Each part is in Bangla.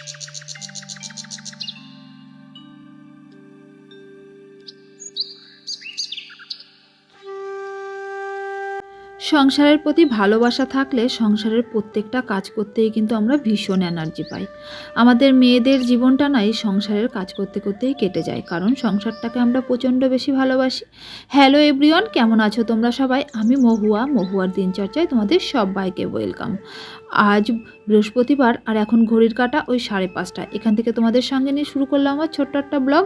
Thank you. সংসারের প্রতি ভালোবাসা থাকলে সংসারের প্রত্যেকটা কাজ করতেই কিন্তু আমরা ভীষণ এনার্জি পাই। আমাদের মেয়েদের জীবনটা নাই সংসারের কাজ করতে করতেই কেটে যায়, কারণ সংসারটাকে আমরা প্রচণ্ড বেশি ভালোবাসি। হ্যালো এভরিওয়ান কেমন আছো তোমরা সবাই? আমি মহুয়া, মহুয়ার দিনচর্চায় তোমাদের সবাইকে ওয়েলকাম আজ বৃহস্পতিবার আর এখন ঘড়ির কাটা ওই সাড়ে পাঁচটা এখান থেকে তোমাদের সঙ্গে নিয়ে শুরু করলাম আমার ছোট্ট একটা ব্লগ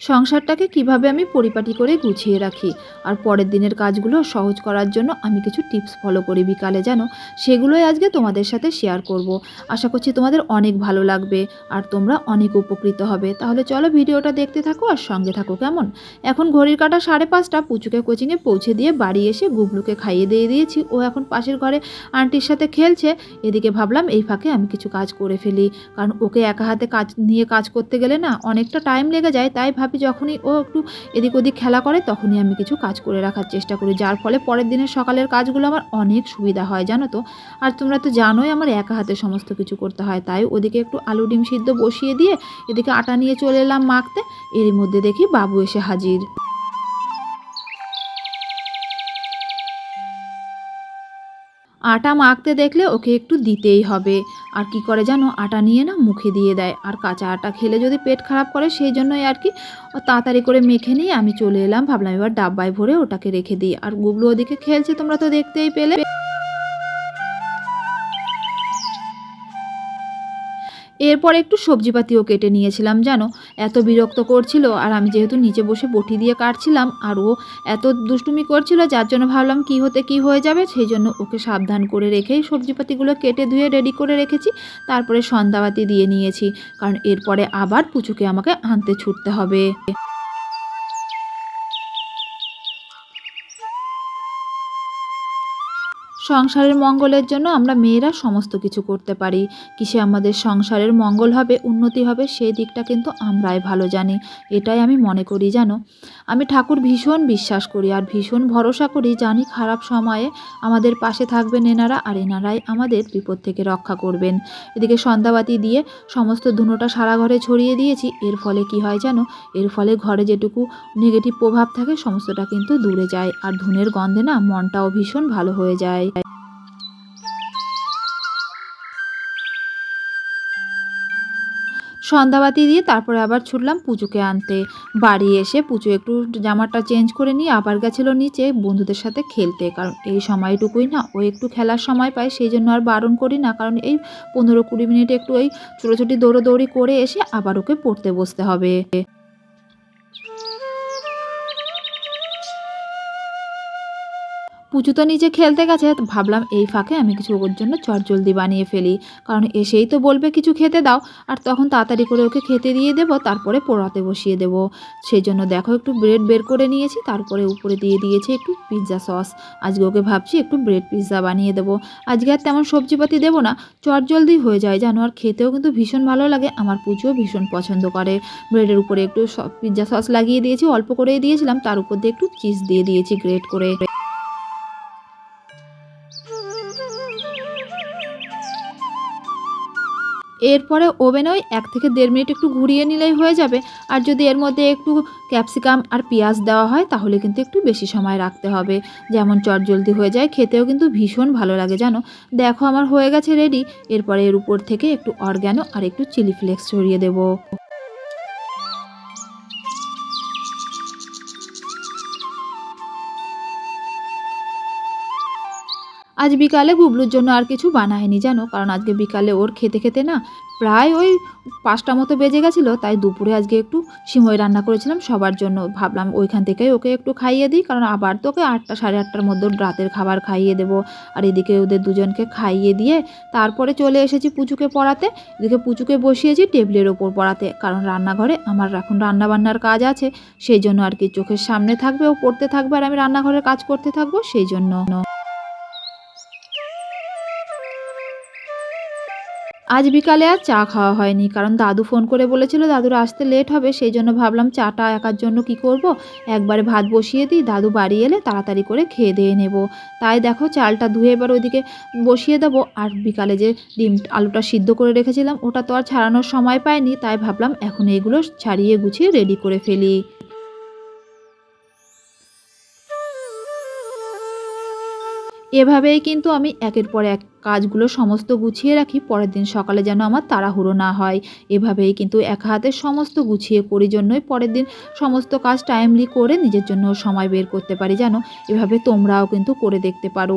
সংসারটাকে কীভাবে আমি পরিপাটি করে গুছিয়ে রাখি? আর পরের দিনের কাজগুলো সহজ করার জন্য আমি কিছু টিপস ফলো করি বিকালে যেন সেগুলোই আজকে তোমাদের সাথে শেয়ার করব। আশা করছি তোমাদের অনেক ভালো লাগবে আর তোমরা অনেক উপকৃত হবে। তাহলে চলো ভিডিওটা দেখতে থাকো আর সঙ্গে থাকো কেমন? এখন ঘড়ির কাটা সাড়ে পাঁচটা, পুচুকে কোচিংয়ে পৌঁছে দিয়ে বাড়ি এসে গুবলুকে খাইয়ে দিয়ে দিয়েছি। ও এখন পাশের ঘরে আন্টির সাথে খেলছে। এদিকে ভাবলাম এই ফাঁকে আমি কিছু কাজ করে ফেলি। কারণ ওকে একা হাতে কাজ, নিয়ে কাজ করতে গেলে না অনেকটা টাইম লেগে যায়। তাই ভাবি যখনই ও একটু এদিক ওদিক খেলা করে, তখনই আমি কিছু কাজ করে রাখার চেষ্টা করি। যার ফলে পরের দিনের সকালের কাজগুলো আমার অনেক সুবিধা হয়, জানো তো? আর তোমরা তো জানোই আমার একা হাতে সমস্ত কিছু করতে হয়। তাই ওদিকে একটু আলু ডিম সিদ্ধ বসিয়ে দিয়ে এদিকে আটা নিয়ে চলে এলাম মাখতে। এরই মধ্যে দেখি বাবু এসে হাজির। আটা মাখতে দেখলে ওকে একটু দিতেই হবে। আর কি করে জানো? আটা নিয়ে না মুখে দিয়ে দেয়। আর কাঁচা আটা খেলে যদি পেট খারাপ করে, সেই জন্যই আর কি তাড়াতাড়ি করে মেখে নিয়ে আমি চলে এলাম। ভাবলাম এবার ডাব্বায় ভরে ওটাকে রেখে দিই। আর গুবলু ওদিকে খেলছে, তোমরা তো দেখতেই পেলে। এরপর একটু সবজিপাতিও কেটে নিয়েছিলাম, জানো? এত বিরক্ত করছিল, আর আমি যেহেতু নিচে বসে বটি দিয়ে কাটছিলাম, আর ও এত দুষ্টুমি করছিল, যার জন্য ভাবলাম কি হতে কি হয়ে যাবে, সেই জন্য ওকে সাবধান করে রেখেই সবজিপাতিগুলো কেটে ধুয়ে রেডি করে রেখেছি, তারপরে সন্ধ্যাবাতি দিয়ে নিয়েছি, কারণ এরপরে আবার পুচুকে আমাকে আনতে ছুটতে হবে। সংসারের মঙ্গলের জন্য আমরা মেয়েরা সমস্ত কিছু করতে পারি। কিসে আমাদের সংসারের মঙ্গল হবে, উন্নতি হবে, সেই দিকটা কিন্তু আমরাই ভালো জানি। এটাই আমি মনে করি, জানো? আমি ঠাকুর ভীষণ বিশ্বাস করি আর ভীষণ ভরসা করি, জানি খারাপ সময়ে আমাদের পাশে থাকবেন এনারা আর এনারাই আমাদের বিপদ থেকে রক্ষা করবেন। এদিকে সন্ধ্যাবাতি দিয়ে সমস্ত ধুনোটা সারা ঘরে ছড়িয়ে দিয়েছি, এর ফলে কি হয় জানো? এর ফলে ঘরে যেটুকু নেগেটিভ প্রভাব থাকে, সমস্তটা কিন্তু দূরে যায়। আর ধুনের গন্ধে না মনটাও ভীষণ ভালো হয়ে যায়। সন্ধ্যাবাতি দিয়ে তারপরে আবার ছুটলাম পুজোকে আনতে। বাড়ি এসে পুজো একটু জামাটা চেঞ্জ করে নিয়ে আবার গেছিল নিচে বন্ধুদের সাথে খেলতে। কারণ এই সময়টুকুই না, ও একটু খেলার সময় পায়, সেই জন্য আর বারণ করি না। কারণ এই পনেরো কুড়ি মিনিট একটু ওই ছোটোছুটি দৌড়োদৌড়ি করে এসে আবার ওকে পড়তে বসতে হবে। পুজো তো নিজে খেলতে গেছে ভাবলাম এই ফাঁকে আমি কিছু ওর জন্য চটজলদি বানিয়ে ফেলি। কারণ এসেই তো বলবে কিছু খেতে দাও, আর তখন তাড়াতাড়ি করে ওকে খেতে দিয়ে দেবো, তারপরে পোড়াতে বসিয়ে দেবো। সেই জন্য দেখো একটু ব্রেড বের করে নিয়েছি, তারপরে উপরে দিয়ে দিয়েছি একটু পিৎজা সস। আজকে ওকে ভাবছি একটু ব্রেড পিৎজা বানিয়ে দেবো। আজকে আর তেমন সবজিপাতি দেবো না, চটজলদি হয়ে যায়, জানো? আর খেতেও কিন্তু ভীষণ ভালো লাগে, আমার পুজোও ভীষণ পছন্দ করে। ব্রেডের উপরে একটু পিৎজা সস লাগিয়ে দিয়েছি, অল্প করেই দিয়েছিলাম, তার উপর দিয়ে একটু চিজ দিয়ে দিয়েছি গ্রেট করে। এরপরে ওভেনে ওই এক থেকে দেড় মিনিট একটু ঘুরিয়ে নিলেই হয়ে যাবে। আর যদি এর মধ্যে একটু ক্যাপসিকাম আর পেঁয়াজ দেওয়া হয়, তাহলে কিন্তু একটু বেশি সময় রাখতে হবে। যেমন চটজলদি হয়ে যায়, খেতেও কিন্তু ভীষণ ভালো লাগে, জানো? দেখো, আমার হয়ে গেছে রেডি এরপরে এর উপর থেকে একটু অর্গ্যানো আর একটু চিলি ফ্লেক্স ছড়িয়ে দেবো। আজ বিকালে গুবলুর জন্য আর কিছু বানায়নি, জানো? কারণ আজকে বিকালে ওর খেতে খেতে না প্রায় ওই পাঁচটা মতো বেজে গেছিল, তাই দুপুরে আজকে একটু সিমই রান্না করেছিলাম সবার জন্য। ভাবলাম ওইখান থেকেই ওকে একটু খাইয়ে দিই, কারণ আবার তোকে আটটা সাড়ে আটটার মধ্যে রাতের খাবার খাইয়ে দেবো। আর এদিকে ওদের দুজনকে খাইয়ে দিয়ে তারপরে চলে এসেছি পুচুকে পড়াতে। এদিকে পুচুকে বসিয়েছি টেবিলের ওপর পড়াতে, কারণ রান্নাঘরে আমার এখন রান্না বান্নার কাজ আছে, সেই জন্য আর কি চোখের সামনে থাকবে ও পড়তে থাকবে আর আমি রান্নাঘরের কাজ করতে থাকব, সেই জন্য। আজ বিকালে আর চা খাওয়া হয়নি, কারণ দাদু ফোন করে বলেছিল দাদুর আসতে লেট হবে, সেই জন্য ভাবলাম চাটা একার জন্য কি করব? একবারে ভাত বসিয়ে দিই, দাদু বাড়ি এলে তাড়াতাড়ি করে খেয়ে দিয়ে নেব। তাই দেখো চালটা ধুয়ে এবার ওইদিকে বসিয়ে দেবো, আর বিকালে যে ডিম, আলুটা সিদ্ধ করে রেখেছিলাম, ওটা তো আর ছাড়ানোর সময় পাইনি, তাই ভাবলাম এখন এগুলো ছাড়িয়ে গুছিয়ে রেডি করে ফেলি। এভাবেই কিন্তু আমি একের পর এক কাজগুলো সমস্ত গুছিয়ে রাখি, পরের দিন সকালে যেন আমার তাড়াহুড়ো না হয়। এভাবেই কিন্তু এক হাতে সমস্ত গুছিয়ে করি জন্যই পরের দিন সমস্ত কাজ টাইমলি করে নিজের জন্য সময় বের করতে পারি যেন এভাবে তোমরাও কিন্তু করে দেখতে পারো।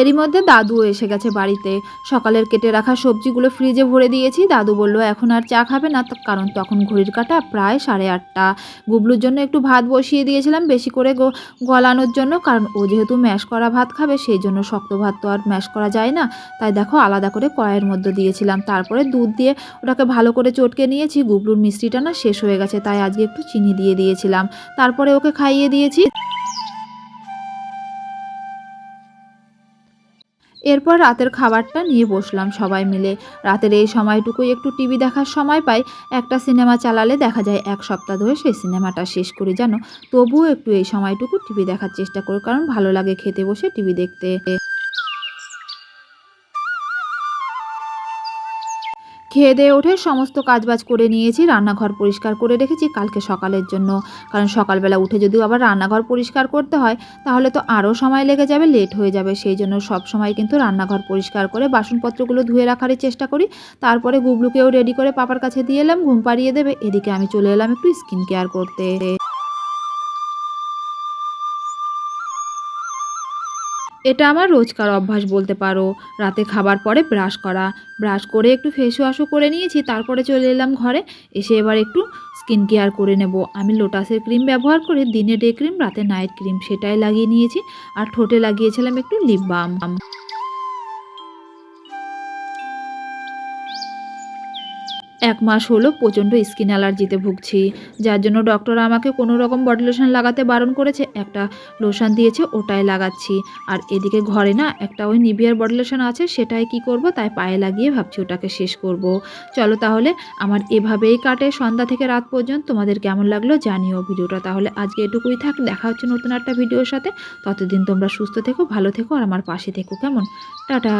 এরই মধ্যে দাদু এসে গেছে বাড়িতে। সকালের কেটে রাখা সবজিগুলো ফ্রিজে ভরে দিয়েছি। দাদু বলল, এখন আর চা খাবে না? কারণ তখন ঘড়ির কাটা প্রায় সাড়ে আটটা। গুবলুর জন্য একটু ভাত বসিয়ে দিয়েছিলাম বেশি করে গলানোর জন্য, কারণ ও যেহেতু ম্যাশ করা ভাত খাবে, সেই জন্য শক্ত ভাত তো আর ম্যাশ করা যায় না। তাই দেখো, আলাদা করে কড়াইয়ের মধ্যে দিয়েছিলাম। তারপরে দুধ দিয়ে ওটাকে ভালো করে চটকে নিয়েছি। গুবলুর মিষ্টিটা না শেষ হয়ে গেছে, তাই আজকে একটু চিনি দিয়ে দিয়েছিলাম। তারপরে ওকে খাইয়ে দিয়েছি। এরপর রাতের খাবারটা নিয়ে বসলাম সবাই মিলে। রাতের এই সময়টুকু একটু টিভি দেখার সময় পাই, একটা সিনেমা চালালে দেখা যায় এক সপ্তাহ ধরে সেই সিনেমাটা শেষ করি জানো তবুও একটু এই সময়টুকু টিভি দেখার চেষ্টা করি, কারণ ভালো লাগে খেতে বসে টিভি দেখতে। খেয়ে দিয়ে উঠে সমস্ত কাজবাজ করে নিয়েছি, রান্নাঘর পরিষ্কার করে রেখেছি কালকে সকালের জন্য। কারণ সকালবেলা উঠে যদি আবার রান্নাঘর পরিষ্কার করতে হয়, তাহলে তো আরও সময় লেগে যাবে, লেট হয়ে যাবে। সেই জন্য সব সময় কিন্তু রান্নাঘর পরিষ্কার করে বাসনপত্রগুলো ধুয়ে রাখারই চেষ্টা করি। তারপরে গুবলুকেও রেডি করে পাপার কাছে দিয়ে এলাম, ঘুম পাড়িয়ে দেবে। এদিকে আমি চলে এলাম একটু স্কিন কেয়ার করতে। এটা আমার রোজকার অভ্যাস বলতে পারো। রাতে খাবার পরে ব্রাশ করা। ব্রাশ করে একটু ফেস ওয়াশও করে নিয়েছি, তারপরে চলে এলাম ঘরে। এসে এবার একটু স্কিন কেয়ার করে নেব। আমি লোটাসের ক্রিম ব্যবহার করে দিনে ডে ক্রিম রাতে নাইট ক্রিম সেটাই লাগিয়ে নিয়েছি। আর ঠোঁটে লাগিয়েছিলাম একটু লিপ বাম এক মাস হলো প্রচণ্ড স্কিন অ্যালার্জিতে ভুগছি, যার জন্য ডক্টর আমাকে কোনো রকম বডি লোশন লাগাতে বারণ করেছে, একটা লোশন দিয়েছে ওটাই লাগাচ্ছি। আর এদিকে ঘরে না একটা ওই নিভিয়ার বডি লোশন আছে, সেটাই কি করব, তাই পায়ে লাগিয়ে ভাবছি ওটাকে শেষ করব। চলো তাহলে, আমার এভাবেই কাটে সন্ধ্যা থেকে রাত পর্যন্ত। তোমাদের কেমন লাগল জানিও ভিডিওটা তাহলে আজকে এটুকুই থাক, দেখা হচ্ছে নতুন একটা ভিডিওর সাথে। ততদিন তোমরা সুস্থ থেকো, ভালো থেকো, আর আমার পাশে থেকো, কেমন? টাটা!